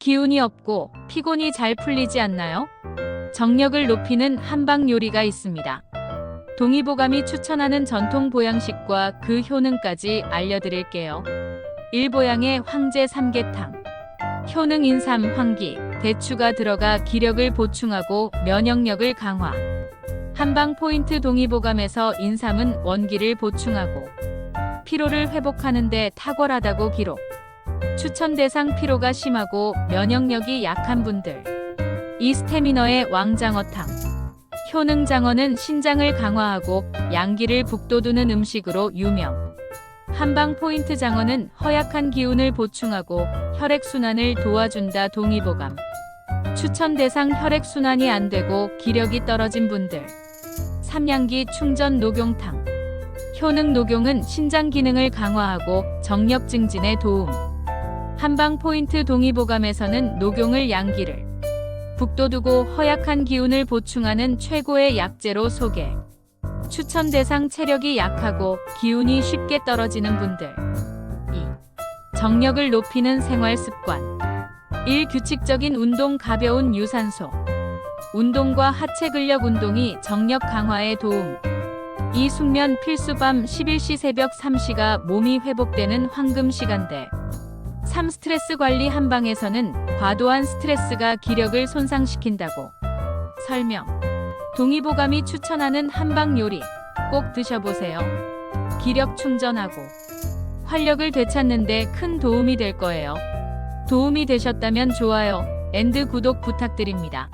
기운이 없고 피곤이 잘 풀리지 않나요? 정력을 높이는 한방 요리가 있습니다. 동의보감이 추천하는 전통 보양식과 그 효능까지 알려드릴게요. 일보양의 황제 삼계탕. 효능 인삼, 황기, 대추가 들어가 기력을 보충하고 면역력을 강화. 한방 포인트 동의보감에서 인삼은 원기를 보충하고 피로를 회복하는데 탁월하다고 기록. 추천 대상 피로가 심하고 면역력이 약한 분들. 이스테미너의 왕장어탕. 효능장어는 신장을 강화하고 양기를 북돋우는 음식으로 유명. 한방 포인트 장어는 허약한 기운을 보충하고 혈액순환을 도와준다 동의보감. 추천 대상 혈액순환이 안 되고 기력이 떨어진 분들. 삼양기 충전 녹용탕. 효능 녹용은 신장 기능을 강화하고 정력 증진에 도움. 한방 포인트 동의보감에서는 녹용을 양기를 북돋우고 허약한 기운을 보충하는 최고의 약재로 소개. 추천 대상 체력이 약하고 기운이 쉽게 떨어지는 분들. 2. 정력을 높이는 생활 습관. 1. 규칙적인 운동 가벼운 유산소. 운동과 하체 근력 운동이 정력 강화에 도움. 2. 숙면 필수 밤 11시 새벽 3시가 몸이 회복되는 황금 시간대. 3. 스트레스 관리 한방에서는 과도한 스트레스가 기력을 손상시킨다고. 설명. 동의보감이 추천하는 한방 요리 꼭 드셔보세요. 기력 충전하고 활력을 되찾는데 큰 도움이 될 거예요. 도움이 되셨다면 좋아요, 앤드 구독 부탁드립니다.